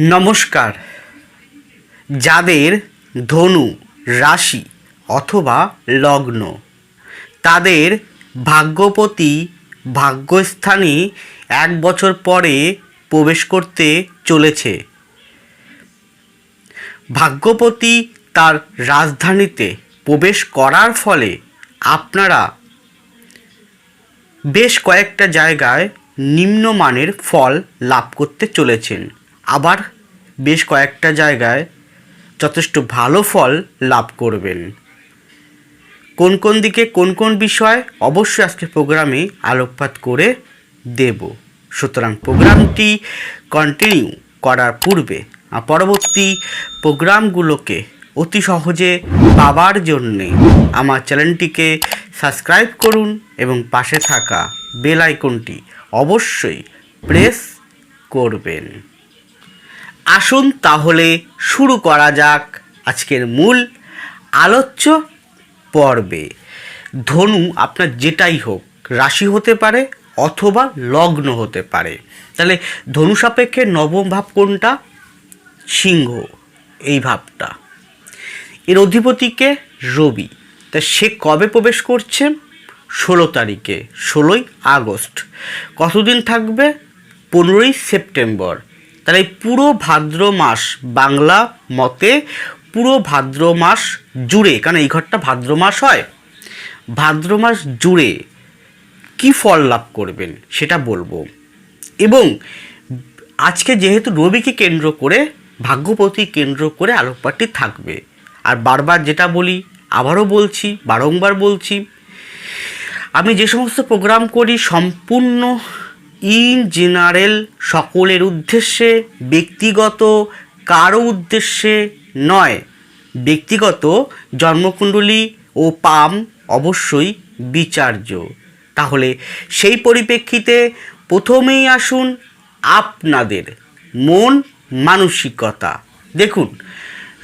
নমস্কার। যাদের ধনু, রাশি অথবা লগ্ন, তাদের ভাগ্যপতি ভাগ্যস্থানে এক বছর পরে প্রবেশ করতে চলেছে। ভাগ্যপতি তার রাজধানীতে প্রবেশ করার ফলে আপনারা বেশ কয়েকটা জায়গায় নিম্নমানের ফল লাভ করতে চলেছেন। আবার বেশ কয়েকটা জায়গায় যথেষ্ট ভালো ফল লাভ করবেন। কোন কোন দিকে কোন কোন বিষয় অবশ্যই আজকে প্রোগ্রামে আলোকপাত করে দেব। সুতরাং প্রোগ্রামটি কন্টিনিউ করার পূর্বে পরবর্তী প্রোগ্রামগুলোকে অতি সহজে পাওয়ার জন্যে আমার চ্যানেলটিকে সাবস্ক্রাইব করুন এবং পাশে থাকা বেল আইকনটি অবশ্যই প্রেস করবেন। আসুন তাহলে শুরু করা যাক আজকের মূল আলোচ্য পর্বে। ধনু আপনার যেটাই হোক, রাশি হতে পারে অথবা লগ্ন হতে পারে। তাহলে ধনু সাপেক্ষে নবম ভাব কোনটা? সিংহ, এই ভাবটা। এর অধিপতিকে রবি। তা সে কবে প্রবেশ করছে? ষোলো তারিখে, ষোলোই আগস্ট। কতদিন থাকবে? পনেরোই সেপ্টেম্বর। তাহলে পুরো ভাদ্র মাস বাংলা মতে পুরো ভাদ্র মাস জুড়ে, কারণ এই ঘরটা ভাদ্র মাস হয়, ভাদ্র মাস জুড়ে কি ফল লাভ করবেন সেটা বলব। এবং আজকে যেহেতু রবিকে কেন্দ্র করে, ভাগ্যপতি কেন্দ্র করে আলোকপাতটি থাকবে, আর বারবার যেটা বলি, আবারও বলছি, বারংবার বলছি, আমি যে সমস্ত প্রোগ্রাম করি সম্পূর্ণ ইন জেনারেল সকলের উদ্দেশ্যে, ব্যক্তিগত কারও উদ্দেশ্যে নয়। ব্যক্তিগত জন্মকুণ্ডলী ও পাম অবশ্যই বিচার্য। তাহলে সেই পরিপ্রেক্ষিতে প্রথমেই আসুন আপনাদের মন মানসিকতা। দেখুন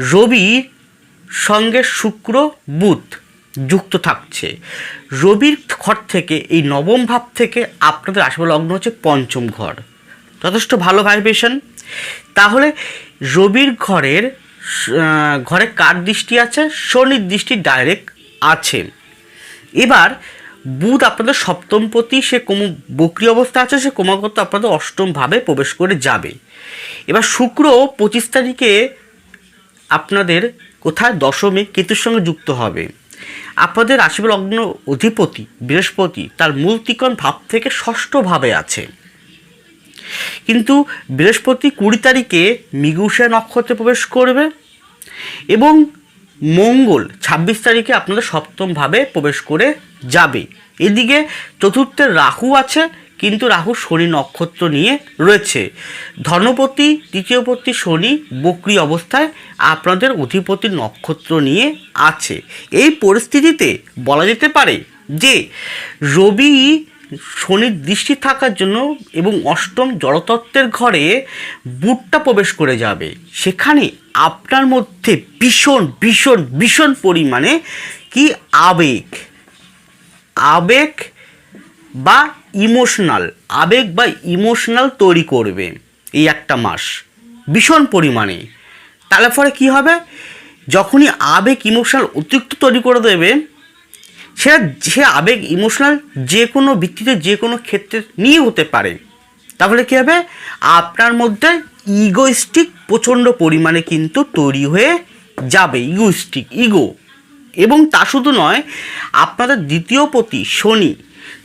রবি সঙ্গে শুক্র বুধ। যুক্ত থাকছে। রবির ঘর থেকে, এই নবম ভাব থেকে আপনাদের আসবে লগ্ন হচ্ছে পঞ্চম ঘর। যথেষ্ট ভালো ভাইব্রেশন তাহলে রবির ঘরের ঘরে কার দৃষ্টি আছে? শনির দৃষ্টি ডাইরেক্ট আছে। এবার বুধ আপনাদের সপ্তম প্রতি সে কোম বক্রি অবস্থা আছে, সে ক্রমাগত আপনাদের অষ্টমভাবে প্রবেশ করে যাবে। এবার শুক্র পঁচিশ তারিখে আপনাদের কোথায়? দশমে কেতুর সঙ্গে যুক্ত হবে। আপনাদের রাশি লগ্ন অধিপতি, বৃহস্পতি, তার মূল তিকোণ ভাব থেকে ষষ্ঠভাবে আছে। কিন্তু বৃহস্পতি কুড়ি তারিখে মিগুষা নক্ষত্রে প্রবেশ করবে এবং মঙ্গল ছাব্বিশ তারিখে আপনাদের সপ্তমভাবে প্রবেশ করে যাবে। এদিকে চতুর্থের রাহু আছে কিন্তু রাহু শনি নক্ষত্র নিয়ে রয়েছে। ধনপতি তৃতীয়পতি শনি বক্রি অবস্থায় আপনাদের অধিপতি নক্ষত্র নিয়ে আছে। এই পরিস্থিতিতে বলা যেতে পারে যে, রবি শনির দৃষ্টি থাকার জন্য এবং অষ্টম জড়তত্ত্বের ঘরে বুটটা প্রবেশ করে যাবে। সেখানে আপনার মধ্যে ভীষণ ভীষণ ভীষণ পরিমাণে কি আবেগ? আবেগ বা ইমোশনাল, আবেগ বা ইমোশনাল তৈরি করবে এই একটা মাস। ভীষণ পরিমাণে। তাহলে পরে কী হবে? যখনই আবেগ, ইমোশনাল অতিরিক্ত তৈরি করে দেবে সেটা সে আবেগ, ইমোশনাল যে কোনো ভিত্তিতে, যে কোনো ক্ষেত্রে নিয়ে হতে পারে। তাহলে কী হবে? আপনার মধ্যে ইগোইস্টিক প্রচণ্ড পরিমাণে কিন্তু তৈরি হয়ে যাবে ইগোইস্টিক ইগো এবং তা শুধু নয়, আপনাদের দ্বিতীয় পতি শনি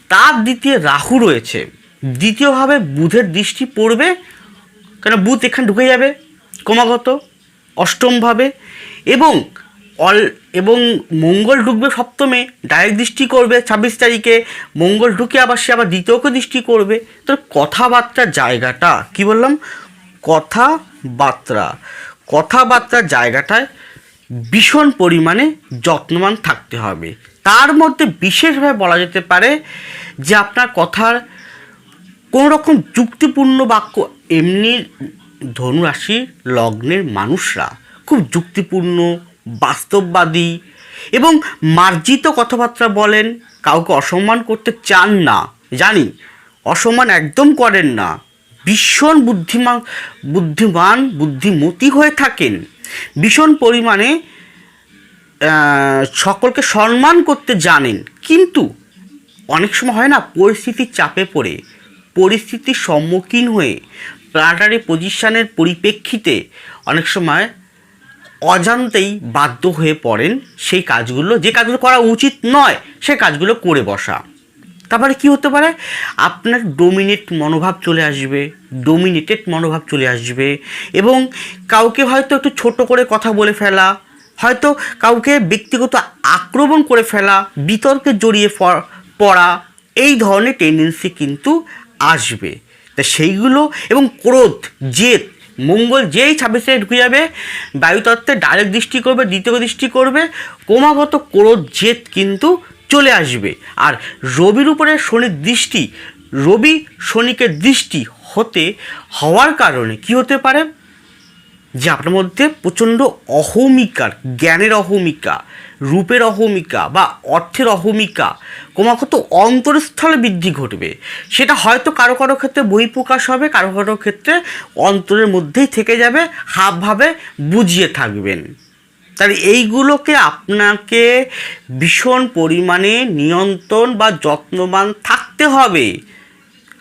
তার দ্বিতীয় রাহু রয়েছে। দ্বিতীয়ভাবে বুধের দৃষ্টি পড়বে, কেন বুধ এখানে ঢুকে যাবে ক্রমাগত, অষ্টমভাবে, এবং অল, এবং মঙ্গল ঢুকবে সপ্তমে, ডাইরেক্ট দৃষ্টি করবে ছাব্বিশ তারিখে, মঙ্গল ঢুকে আবার সে আবার দ্বিতীয়কে দৃষ্টি করবে। তো কথাবার্তার জায়গাটা, কি বললাম? কথাবার্তা কথাবার্তার জায়গাটায় ভীষণ পরিমাণে যত্নবান থাকতে হবে। তার মধ্যে বিশেষভাবে বলা যেতে পারে যে আপনার কথার কোনো রকম যুক্তিপূর্ণ বাক্য এমনি ধনুরাশির লগ্নের মানুষরা খুব যুক্তিপূর্ণ, বাস্তববাদী এবং মার্জিত কথাবার্তা বলেন, কাউকে অসম্মান করতে চান না। জানি, অসম্মান একদম করেন না। ভীষণ বুদ্ধিমান বুদ্ধিমান, বুদ্ধিমতী হয়ে থাকেন। ভীষণ পরিমাণে সকলকে সম্মান করতে জানেন। কিন্তু অনেক সময় হয় না পরিস্থিতির চাপে পড়ে, পরিস্থিতির সম্মুখীন হয়ে প্লাটারি পজিশনের পরিপ্রেক্ষিতে অনেক সময় অজান্তেই বাধ্য হয়ে পড়েন সেই কাজগুলো, যে কাজগুলো করা উচিত নয়, সে কাজগুলো করে বসা। তারপরে কি হতে পারে? আপনার ডোমিনেট মনোভাব চলে আসবে ডোমিনেটেড মনোভাব চলে আসবে এবং কাউকে হয়তো একটু ছোট করে কথা বলে ফেলা, হয়তো কাউকে ব্যক্তিগত আক্রমণ করে ফেলা, বিতর্কে জড়িয়ে পড়া, এই ধরনের টেন্ডেন্সি কিন্তু আসবে। তা সেইগুলো এবং ক্রোধ, জেদ, মঙ্গল যেই ছাব্বিশে ঢুকে যাবে, বায়ুতত্ত্বে ডাইরেক্ট দৃষ্টি করবে, দ্বিতীয় দৃষ্টি করবে, ক্রমাগত ক্রোধ, জেদ কিন্তু চলে আসবে। আর রবির উপরে শনির দৃষ্টি, রবি শনিকে দৃষ্টি হতে, হওয়ার কারণে কি হতে পারে? যে আপনার মধ্যে প্রচণ্ড অহমিকার জ্ঞানের অহমিকা, রূপের অহমিকা বা অর্থের অহমিকা ক্রমাগত অন্তরস্থলে বৃদ্ধি ঘটবে। সেটা হয়তো কারও কারও ক্ষেত্রে বহিঃপ্রকাশ হবে, কারও কারও ক্ষেত্রে অন্তরের মধ্যেই থেকে যাবে, হাবভাবে বুঝিয়ে থাকবেন। তাহলে এইগুলোকে আপনাকে ভীষণ পরিমাণে নিয়ন্ত্রণ বা যত্নবান থাকতে হবে।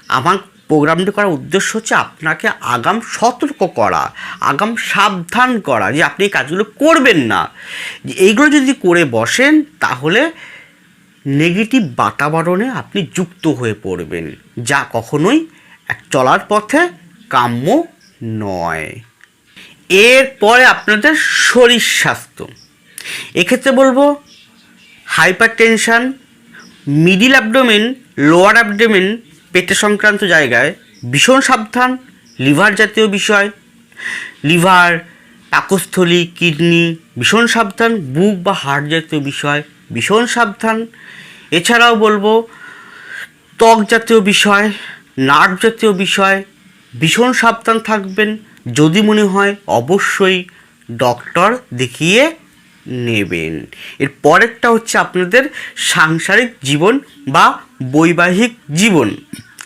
আমার প্রোগ্রামটি করার উদ্দেশ্য হচ্ছে আপনাকে আগাম সতর্ক করা, আগাম সাবধান করা যে আপনি এই কাজগুলো করবেন না। এইগুলো যদি করে বসেন তাহলে নেগেটিভ বাতাবরণে আপনি যুক্ত হয়ে পড়বেন, যা কখনোই এক চলার পথে কাম্য নয়। এরপরে আপনাদের শরীর স্বাস্থ্য। এক্ষেত্রে বলব hypertension middle abdomen, lower abdomen, পেটে সংক্রান্ত জায়গায় ভীষণ সাবধান, লিভার জাতীয় বিষয়, লিভার, পাকস্থলী, কিডনি, ভীষণ সাবধান, বুক বা হার্ট জাতীয় বিষয়, ভীষণ সাবধান। এছাড়াও বলব, ত্বক জাতীয় বিষয়, নার্ভ জাতীয় বিষয়, ভীষণ সাবধান থাকবেন। যদি মনে হয়, অবশ্যই ডক্টর দেখিয়ে নেবেন। এর পরেরটা হচ্ছে আপনাদের সাংসারিক জীবন বা বৈবাহিক জীবন।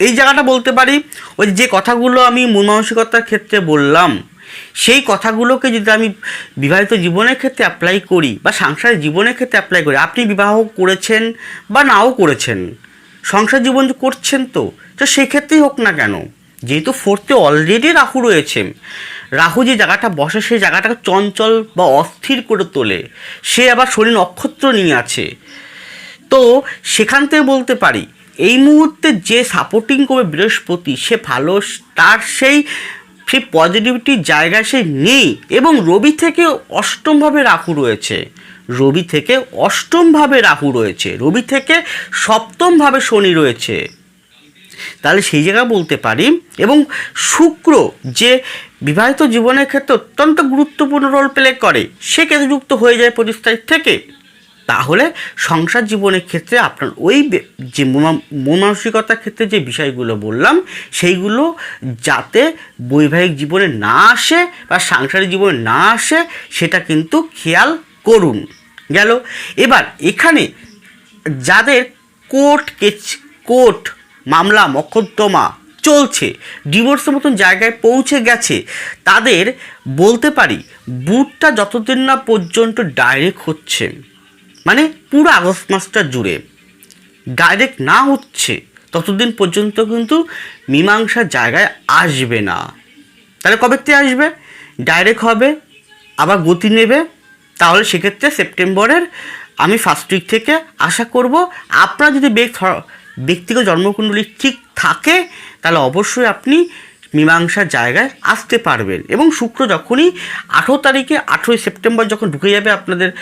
এই জায়গাটা বলতে পারি, ওই যে কথাগুলো আমি মন মানসিকতার ক্ষেত্রে বললাম, সেই কথাগুলোকে যদি আমি বিবাহিত জীবনের ক্ষেত্রে অ্যাপ্লাই করি বা সাংসারিক জীবনের ক্ষেত্রে অ্যাপ্লাই করি, আপনি বিবাহ করেছেন বা নাও করেছেন, সংসার জীবন করছেন তো তো সেক্ষেত্রেই হোক না কেন। যেহেতু ফোর্থে অলরেডি রাহু রয়েছে, রাহু যে জায়গাটা বসে, সেই জায়গাটাকে চঞ্চল বা অস্থির করে তোলে। সে আবার শনি নক্ষত্র নিয়ে আছে। তো সেখান থেকে বলতে পারি, এই মুহূর্তে যে সাপোর্টিং করবে বৃহস্পতি, সে ভালো, তার সেই সেই পজিটিভিটির জায়গায় সে নেই এবং রবি থেকে অষ্টমভাবে রাহু রয়েছে। রবি থেকে অষ্টমভাবে রাহু রয়েছে। রবি থেকে সপ্তমভাবে শনি রয়েছে। তাহলে সেই জায়গায় বলতে পারি। এবং শুক্র যে বিবাহিত জীবনের ক্ষেত্রে অত্যন্ত গুরুত্বপূর্ণ রোল প্লে করে, সে কেতুযুক্ত হয়ে যায় পঁচিশ তারিখ থেকে? তাহলে সংসার জীবনের ক্ষেত্রে আপনার ওই যে মন মানসিকতার ক্ষেত্রে যে বিষয়গুলো বললাম, সেইগুলো যাতে বৈবাহিক জীবনে না আসে বা সাংসারিক জীবনে না আসে, সেটা কিন্তু খেয়াল করুন। গেল। এবার এখানে যাদের কোর্ট কেচ কোর্ট মামলা মকদ্দমা চলছে। ডিভোর্সের মতন জায়গায় পৌঁছে গেছে। তাদের বলতে পারি বুটটা যতদিন না পর্যন্ত ডাইরেক্ট হচ্ছে মানে পুরো আগস্ট মাসটা জুড়ে ডাইরেক্ট না হচ্ছে, ততদিন পর্যন্ত কিন্তু মীমাংসার জায়গায় আসবে না। তাহলে কবে থেকে আসবে? ডাইরেক্ট হবে, আবার গতি নেবে, তাহলে সেক্ষেত্রে সেপ্টেম্বরের আমি ফার্স্ট উইক থেকে আশা করব, আপনার যদি ব্যক্তি ব্যক্তিগত জন্মকুণ্ডলী ঠিক থাকে, তাহলে অবশ্যই আপনি মীমাংসার জায়গায় আসতে পারবেন। এবং শুক্র যখনই আঠেরো তারিখে, আঠেরোই সেপ্টেম্বর যখন ঢুকে যাবে আপনাদের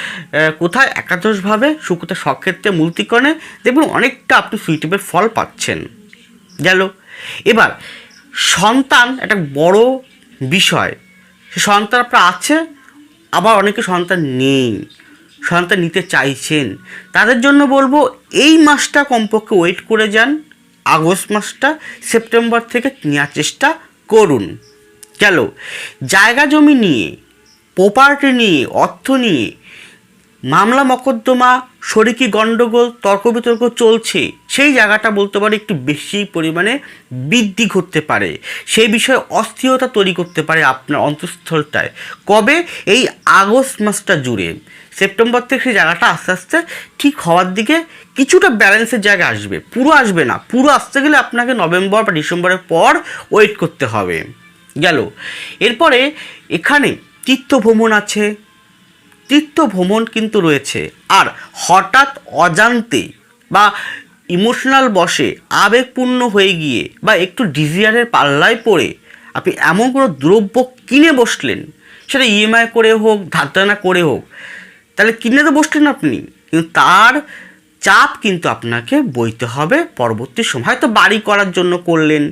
কোথায়? একাদশভাবে শুক্রতে সক্ষেত্রে মূর্তিকণে দেখবেন অনেকটা আপনি সুইটেবের ফল পাচ্ছেন। গেল। এবার, সন্তান একটা বড় বিষয়। সে সন্তান আপনার আছে, আবার অনেকে সন্তান নেই। সন্তান নিতে চাইছেন। তাদের জন্য বলব, এই মাসটা কমপক্ষে ওয়েট করে যান। আগস্ট মাসটা, সেপ্টেম্বর থেকে নেওয়ার চেষ্টা করুন। গেল জায়গা জমি নিয়ে প্রপার্টি নিয়ে, অর্থ নিয়ে মামলা মকদ্দমা, শরিকি গণ্ডগোল, তর্ক বিতর্ক চলছে। সেই জায়গাটা বলতে পারে একটু বেশি পরিমাণে বৃদ্ধি ঘটতে পারে। সেই বিষয়ে অস্থিরতা তৈরি করতে পারে আপনার অন্তঃস্থলটায়। কবে? এই আগস্ট মাসটা জুড়ে। সেপ্টেম্বর থেকে সেই জায়গাটা আস্তে আস্তে ঠিক হওয়ার দিকে কিছুটা ব্যালেন্সের জায়গা আসবে। পুরো আসবে না। পুরো আসতে গেলে আপনাকে নভেম্বর বা ডিসেম্বরের পর ওয়েট করতে হবে। গেল। এরপরে এখানে তীর্থ ভ্রমণ আছে। তীর্থ ভ্রমণ কিন্তু রয়েছে। আর হঠাৎ অজান্তে বা ইমোশনাল বসে আবেগপূর্ণ হয়ে গিয়ে বা একটু ডিজিয়ারের পাল্লায় পড়ে আপনি এমন কোনো দ্রব্য কিনে বসলেন, সেটা ইএমআই করে হোক ধারদানা করে হোক, তাহলে কিনে তো বসলেন আপনি। কিন্তু তার চাপ কিন্তু আপনাকে বইতে হবে পরবর্তী সময়। হয়তো বাড়ি করার জন্য করলেন,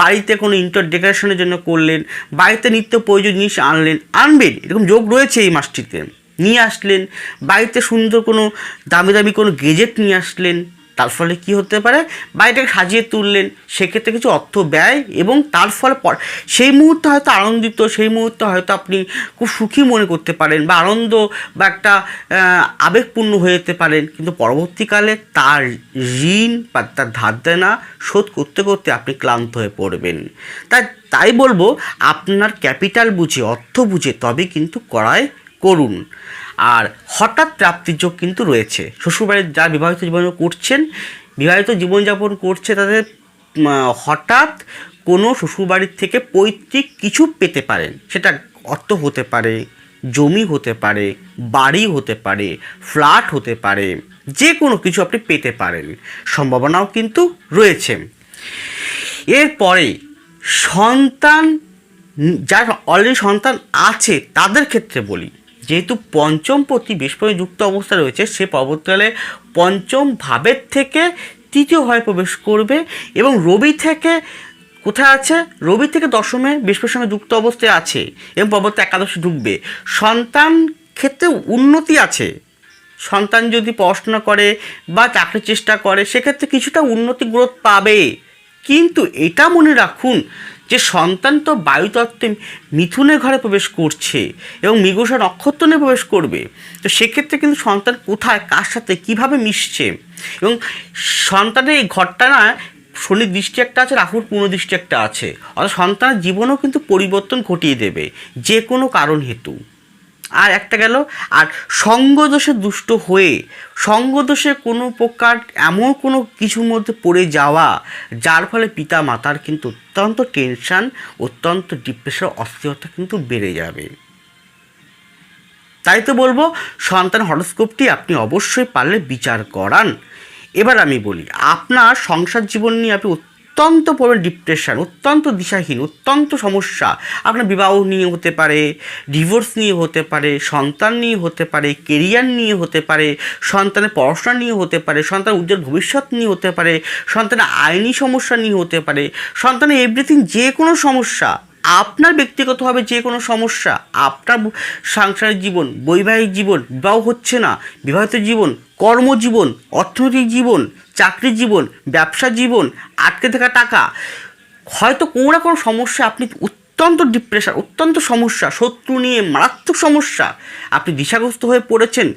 বাড়িতে কোনো ইন্টার ডেকোরেশনের জন্য করলেন, বাড়িতে নিত্য প্রয়োজন জিনিস আনলেন, আনবেন, এরকম যোগ রয়েছে এই মাসটিতে। নিয়ে আসলেন। বাড়িতে সুন্দর কোনো দামি দামি কোনো গেজেট নিয়ে আসলেন। তার ফলে কি হতে পারে? বাড়িটাকে সাজিয়ে তুললেন। সেক্ষেত্রে কিছু অর্থ ব্যয় এবং তার ফলে পর সেই মুহূর্তে হয়তো আনন্দিত, সেই মুহূর্তে হয়তো আপনি খুব সুখী মনে করতে পারেন বা আনন্দ বা একটা আবেগপূর্ণ হয়ে যেতে পারেন। কিন্তু পরবর্তীকালে তার ঋণ বা তার ধার দেনা শোধ করতে করতে আপনি ক্লান্ত হয়ে পড়বেন। তাই তাই বলব, আপনার ক্যাপিটাল বুঝে, অর্থ বুঝে তবে কিন্তু করায় করুন। আর হঠাৎ প্রাপ্তির যোগ কিন্তু রয়েছে। শ্বশুরবাড়ির যারা বিবাহিত জীবন করছেন, বিবাহিত জীবনযাপন করছে তাদের হঠাৎ কোনো শ্বশুরবাড়ির থেকে পৈতৃক কিছু পেতে পারেন। সেটা অর্থ হতে পারে, জমি হতে পারে, বাড়ি হতে পারে, ফ্ল্যাট হতে পারে যে কোনো কিছু আপনি পেতে পারেন। সম্ভাবনাও কিন্তু রয়েছে। এরপরে সন্তান, যার অলরেডি সন্তান আছে, তাদের ক্ষেত্রে বলি। যেহেতু পঞ্চম প্রতি বৃহস্পতি যুক্ত অবস্থা রয়েছে, সে পরবর্তীকালে পঞ্চম ভাবের থেকে তৃতীয় ভাবে প্রবেশ করবে এবং রবি থেকে কোথায় আছে? রবি থেকে দশমে বৃহস্পতির সঙ্গে যুক্ত অবস্থায় আছে এবং পরবর্তী একাদশে ঢুকবে। সন্তান ক্ষেত্রে উন্নতি আছে। সন্তান যদি পড়াশোনা করে বা চাকরির চেষ্টা করে, সেক্ষেত্রে কিছুটা উন্নতি গ্রোথ পাবে। কিন্তু এটা মনে রাখুন যে সন্তান তো বায়ুতত্ত্বে মিথুনের ঘরে প্রবেশ করছে এবং মৃগসা নক্ষত্রনে প্রবেশ করবে, তো সেক্ষেত্রে কিন্তু সন্তান কোথায়, কার সাথে, কীভাবে মিশছে? এবং সন্তানের এই ঘরটা না, শনির দৃষ্টি একটা আছে, রাহুর পূর্ণ দৃষ্টি একটা আছে। অর্থাৎ সন্তানের জীবনেও কিন্তু পরিবর্তন ঘটিয়ে দেবে, যে কোনো কারণ হেতু। আর একটা গেল, আর সঙ্গদোষে দুষ্ট হয়ে, সঙ্গদোষে কোনো প্রকার এমন কোনো কিছুর মধ্যে পড়ে যাওয়া, যার ফলে পিতা মাতার কিন্তু অত্যন্ত টেনশান অত্যন্ত ডিপ্রেশন অস্থিরতা কিন্তু বেড়ে যাবে। তাই তো বলব, সন্তান হরস্কোপটি আপনি অবশ্যই পারলে বিচার করান। এবার আমি বলি, আপনার সংসার জীবন নিয়ে আপনি অত্যন্ত পরিমাণ ডিপ্রেশন অত্যন্ত দিশাহীন, অত্যন্ত সমস্যা। আপনার বিবাহ নিয়ে হতে পারে ডিভোর্স নিয়ে হতে পারে, সন্তান নিয়ে হতে পারে কেরিয়ার নিয়ে হতে পারে, সন্তানের পড়াশোনা নিয়ে হতে পারে সন্তান উজ্জ্বল ভবিষ্যৎ নিয়ে হতে পারে, সন্তানের আইনি সমস্যা নিয়ে হতে পারে, সন্তানের এভরিথিং যে কোনো সমস্যা। আপনার ব্যক্তিগতভাবে যে কোনো সমস্যা, আপনার সাংসারিক জীবন, বৈবাহিক জীবন, বিবাহ হচ্ছে না। বিবাহিত জীবন, কর্মজীবন, অর্থনৈতিক জীবন, চাকরি জীবন, ব্যবসা জীবন, আটকে থাকা টাকা। হয়তো কোনো না কোনো সমস্যা আপনি অত্যন্ত ডিপ্রেশন অত্যন্ত সমস্যা, শত্রু নিয়ে মারাত্মক সমস্যা। আপনি দিশাগ্রস্ত হয়ে পড়েছেন,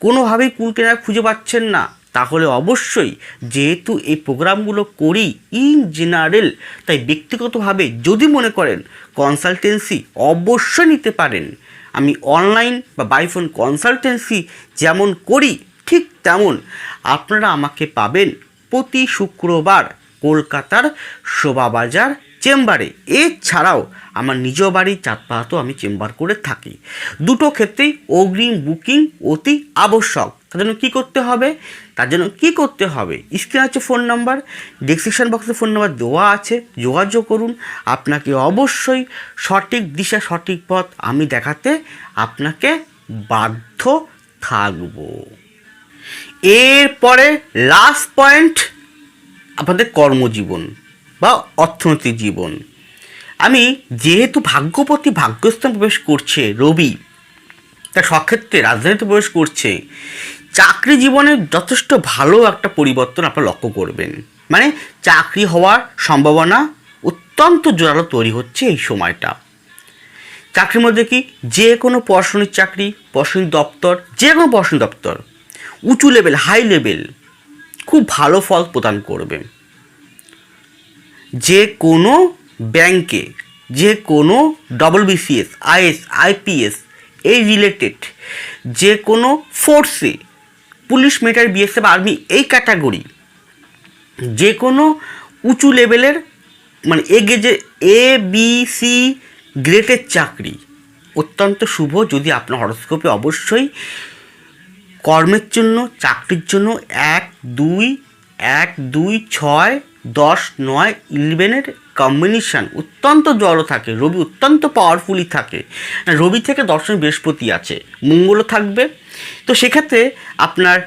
কোনোভাবেই কুল কেনারা খুঁজে পাচ্ছেন না। তাহলে অবশ্যই যেহেতু এই প্রোগ্রামগুলো করি ইন জেনারেল তাই ব্যক্তিগতভাবে যদি মনে করেন কনসালটেন্সি অবশ্যই নিতে পারেন। আমি অনলাইন বা বাইফোন কনসালটেন্সি যেমন করি, ঠিক তেমন আপনারা আমাকে পাবেন প্রতি শুক্রবার কলকাতার শোভাবাজার চেম্বারে। এছাড়াও আমার নিজ বাড়ি চাঁদপাহাতেও আমি চেম্বার করে থাকি। দুটো ক্ষেত্রেই অগ্রিম বুকিং অতি আবশ্যক। তার জন্য কী করতে হবে? তার জন্য কী করতে হবে? স্ক্রিন আছে ফোন নাম্বার ডিসক্রিপশন বক্সে ফোন নাম্বার দেওয়া আছে, যোগাযোগ করুন। আপনাকে অবশ্যই সঠিক দিশা, সঠিক পথ আমি দেখাতে আপনাকে বাধ্য থাকব। এরপরে লাস্ট পয়েন্ট আপনাদের কর্মজীবন বা অর্থনৈতিক জীবন। আমি যেহেতু ভাগ্যপতি, ভাগ্যস্থান প্রবেশ করছে রবি, তার সক্ষেত্রে রাজধানীতে প্রবেশ করছে। চাকরি জীবনে যথেষ্ট ভালো একটা পরিবর্তন আপনারা লক্ষ্য করবেন। মানে চাকরি হওয়ার সম্ভাবনা অত্যন্ত জোরালো তৈরি হচ্ছে এই সময়টা। চাকরির মধ্যে কি যে কোনো পড়াশোনার চাকরি পড়াশোনার দপ্তর যে কোনো পড়াশোনার দপ্তর, উঁচু লেভেল হাই লেভেল খুব ভালো ফল প্রদান করবে। যে কোনো ব্যাংকে যে কোনো ডবল বিসিএস আইএস আইপিএস এই রিলেটেড যে কোনো ফোর্সে পুলিশ মিলিটারি বিএসএফ আর্মি এই ক্যাটাগরি যে কোনো উঁচু লেভেলের মানে এগে যে এ বি সি গ্রেডের চাকরি অত্যন্ত শুভ যদি আপনার হরস্কোপে অবশ্যই কর্মের জন্য, চাকরির জন্য এক, দুই এক, দুই, ছয়, দশ, নয় ইলেভেনের কম্বিনেশান অত্যন্ত জড়ো থাকে, রবি অত্যন্ত পাওয়ারফুলি থাকে। রবি থেকে দর্শন বৃহস্পতি আছে, মঙ্গলও থাকবে তো সেক্ষেত্রে আপনার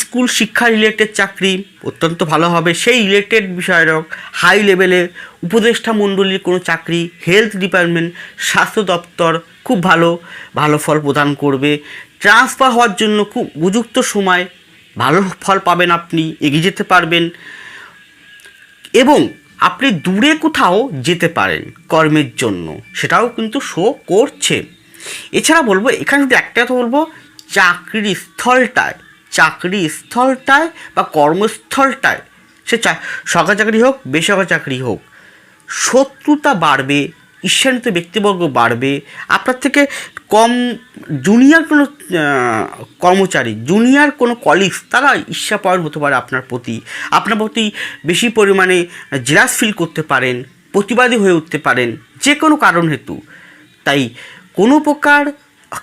স্কুল শিক্ষা রিলেটেড চাকরি অত্যন্ত ভালো হবে। সেই রিলেটেড বিষয়ক হাই লেভেলে উপদেষ্টা মণ্ডলীর কোনো চাকরি হেলথ ডিপার্টমেন্ট স্বাস্থ্য দপ্তর খুব ভালো ভালো ফল প্রদান করবে। ট্রান্সফার হওয়ার জন্য খুব উপযুক্ত সময়, ভালো ফল পাবেন আপনি, এগিয়ে যেতে পারবেন। এবং আপনি দূরে কোথাও যেতে পারেন কর্মের জন্য, সেটাও কিন্তু শো করছে। এছাড়া বলব, এখানে যদি একটা কথা বলব চাকরির স্থলটায় চাকরি স্থলটায় বা কর্মস্থলটায় সে চা, সরকারি চাকরি হোক, বেসরকারি চাকরি হোক, শত্রুতা বাড়বে ঈর্ষান্বিত ব্যক্তিবর্গ বাড়বে, আপনার থেকে কম জুনিয়র কোনো কর্মচারী জুনিয়র কোনো কলিগস তারা ঈর্ষাপয়ণ হতে পারে আপনার প্রতি। আপনার প্রতি বেশি পরিমাণে জেলাস ফিল করতে পারেন, প্রতিবাদী হয়ে উঠতে পারেন, যে কোনো কারণ হেতু। তাই কোনো প্রকার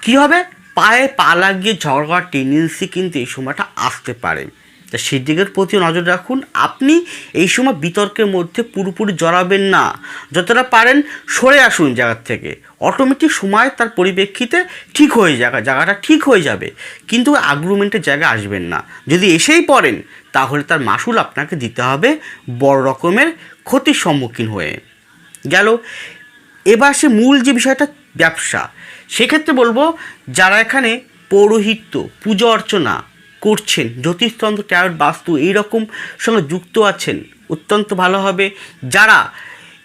কী হবে? পায়ে পা লাগিয়ে ঝগড়া করার টেন্ডেন্সি কিন্তু এই সময়টা আসতে পারে। তা সেই দিকের প্রতি নজর রাখুন, আপনি এই সময় বিতর্কের মধ্যে পুরোপুরি জড়াবেন না। যতটা পারেন সরে আসুন জায়গার থেকে। অটোমেটিক সময় তার পরিপ্রেক্ষিতে ঠিক হয়ে যাবে জায়গাটা ঠিক হয়ে যাবে। কিন্তু আগ্রুমেন্টের জায়গায় আসবেন না। যদি এসেই পড়েন, তাহলে তার মাসুল আপনাকে দিতে হবে বড় রকমের ক্ষতির সম্মুখীন হয়ে। গেল, এবার সে মূল যে বিষয়টা ব্যবসা। সেক্ষেত্রে বলব, যারা এখানে পৌরোহিত্য, পুজো অর্চনা করছেন, জ্যোতিষতন্ত্র ট্যারট বাস্তু এইরকম সঙ্গে যুক্ত আছেন, অত্যন্ত ভালো হবে। যারা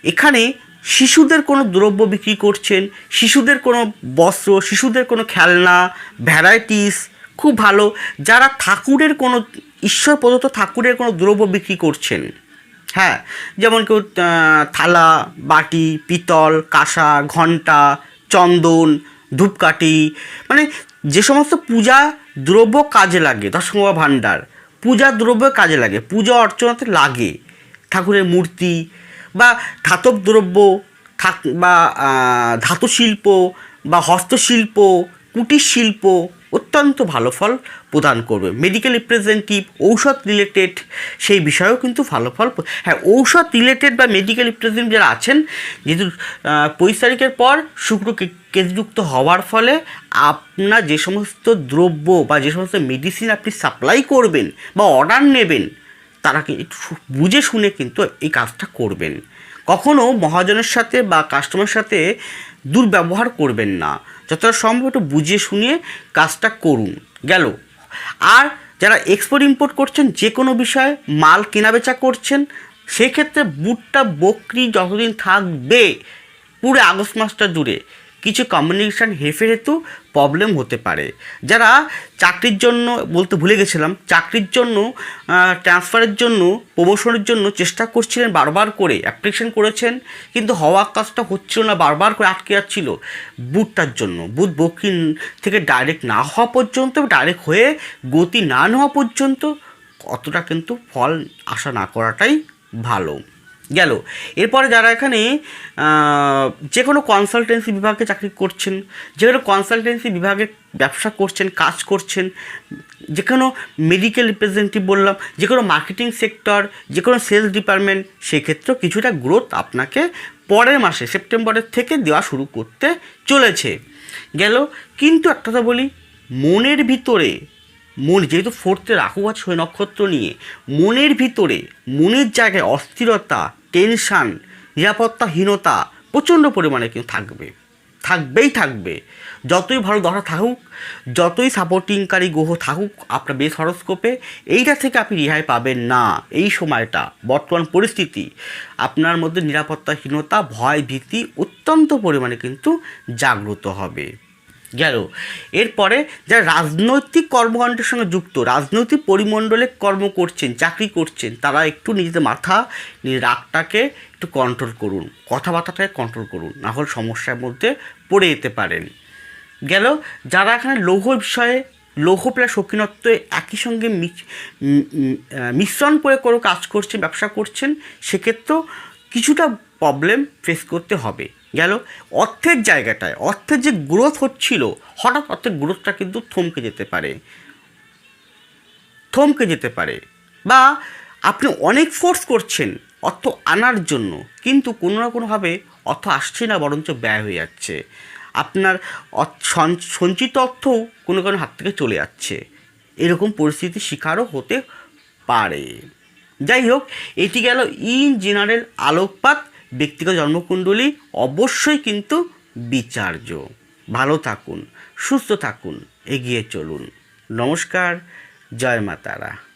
এখানে শিশুদের কোনো দ্রব্য বিক্রি করছেন, শিশুদের কোনো বস্ত্র, শিশুদের কোনো খেলনা ভ্যারাইটিস খুব ভালো। যারা ঠাকুরের কোনো, ঈশ্বর প্রদত্ত ঠাকুরের কোনো দ্রব্য বিক্রি করছেন হ্যাঁ? যেমন কেউ থালা, বাটি, পিতল, কাঁসা ঘণ্টা চন্দন, ধূপকাঠি মানে যে সমস্ত পূজা দ্রব্য কাজে লাগে দশমবা ভাণ্ডার। পূজা দ্রব্য কাজে লাগে, পূজা অর্চনাতে লাগে। ঠাকুরের মূর্তি বা ধাতব দ্রব্য, থাক, বা ধাতুশিল্প ধাতু শিল্প বা হস্তশিল্প কুটির শিল্প অত্যন্ত ভালো ফল প্রদান করবে। মেডিকেল রিপ্রেজেন্টেটিভ ঔষধ রিলেটেড সেই বিষয়েও কিন্তু ভালো ফল হ্যাঁ ঔষধ রিলেটেড বা মেডিকেল রিপ্রেজেন্টেটিভ যারা আছেন, যেহেতু পঁচিশ তারিখের পর শুক্র কে- কেতুযুক্ত হওয়ার ফলে আপনার যে সমস্ত দ্রব্য বা যে সমস্ত মেডিসিন আপনি সাপ্লাই করবেন বা অর্ডার নেবেন, তারা কি একটু বুঝে শুনে কিন্তু এই কাজটা করবেন। কখনও মহাজনের সাথে বা কাস্টমারের সাথে দুর্ব্যবহার করবেন না। যতটা সম্ভব একটু বুঝিয়ে শুনিয়ে কাজটা করুন। গেল। আর যারা এক্সপোর্ট ইম্পোর্ট করছেন, যে কোনো বিষয়ে মাল কেনাবেচা করছেন, সেক্ষেত্রে বুটটা বকরি যতদিন থাকবে, পুরো আগস্ট মাসটা জুড়ে। কিছু কমিউনিকেশান হেফে হেতু প্রবলেম হতে পারে। যারা চাকরির জন্য, বলতে ভুলে গেছিলাম, চাকরির জন্য ট্রান্সফারের জন্য প্রমোশনের জন্য চেষ্টা করছিলেন বারবার করে অ্যাপ্লিকেশন করেছেন, কিন্তু হওয়া কাজটা হচ্ছিল না, বারবার করে আটকে যাচ্ছিল বুথটার জন্য। বুথ বকিং থেকে ডাইরেক্ট না হওয়া পর্যন্ত ডাইরেক্ট হয়ে গতি না নেওয়া পর্যন্ত, অতটা কিন্তু ফল আশা না করাটাই ভালো। গেল। এরপরে যারা এখানে যে কোনো কনসালটেন্সি বিভাগে চাকরি করছেন, যে কোনো কনসালটেন্সি বিভাগে ব্যবসা করছেন, কাজ করছেন, যে কোনো মেডিকেল রিপ্রেজেন্টেটিভ বললাম, যে কোনো মার্কেটিং সেক্টর যে কোনো সেলস ডিপার্টমেন্ট সেক্ষেত্রেও কিছুটা গ্রোথ আপনাকে পরের মাসে, সেপ্টেম্বরের থেকে দেওয়া শুরু করতে চলেছে। গেল। কিন্তু একটা কথা বলি, মনের ভিতরে, মন যেহেতু ফোর্থে রাহু আছে নক্ষত্র নিয়ে, মনের ভিতরে, মনের জায়গায় অস্থিরতা টেনশান, নিরাপত্তাহীনতা প্রচণ্ড পরিমাণে কিন্তু থাকবে। থাকবেই থাকবে। যতই ভালো দশা থাকুক, যতই সাপোর্টিংকারী গ্রহ থাকুক, আপনার বেশ হরস্কোপে এইটা থেকে আপনি রেহাই পাবেন না। এই সময়টা, বর্তমান পরিস্থিতি, আপনার মধ্যে নিরাপত্তাহীনতা, ভয় ভীতি অত্যন্ত পরিমাণে কিন্তু জাগ্রত হবে। গেল। এরপরে যারা রাজনৈতিক কর্মকাণ্ডের সঙ্গে যুক্ত, রাজনৈতিক পরিমণ্ডলে কর্ম করছেন, চাকরি করছেন, তারা একটু নিজেদের মাথা রাগটাকে একটু কন্ট্রোল করুন, কথাবার্তাটাকে কন্ট্রোল করুন, না হলে সমস্যার মধ্যে পড়ে যেতে পারেন। গেল, যারা এখানে লৌহ বিষয়ে, লৌহ প্লাস শৌখিনত্ব একই সঙ্গে মিশ্রণ করে কোনো কাজ করছেন, ব্যবসা করছেন, সেক্ষেত্রেও কিছুটা প্রবলেম ফেস করতে হবে। গেল অর্থের জায়গাটায়, অর্থের যে গ্রোথ হচ্ছিল, হঠাৎ অর্থের গ্রোথটা কিন্তু থমকে যেতে পারে। থমকে যেতে পারে। বা আপনি অনেক ফোর্স করছেন অর্থ আনার জন্য, কিন্তু কোনো না কোনোভাবে অর্থ আসছে না, বরঞ্চ ব্যয় হয়ে যাচ্ছে। আপনার সঞ্চিত অর্থও কোনো কোনো হাত থেকে চলে যাচ্ছে। এরকম পরিস্থিতির শিকারও হতে পারে। যাই হোক, এটি গেল ইন জেনারেল আলোকপাত। ব্যক্তিগত জন্মকুণ্ডলী অবশ্যই কিন্তু বিচার্য। ভালো থাকুন, সুস্থ থাকুন, এগিয়ে চলুন। নমস্কার, জয় মা তারা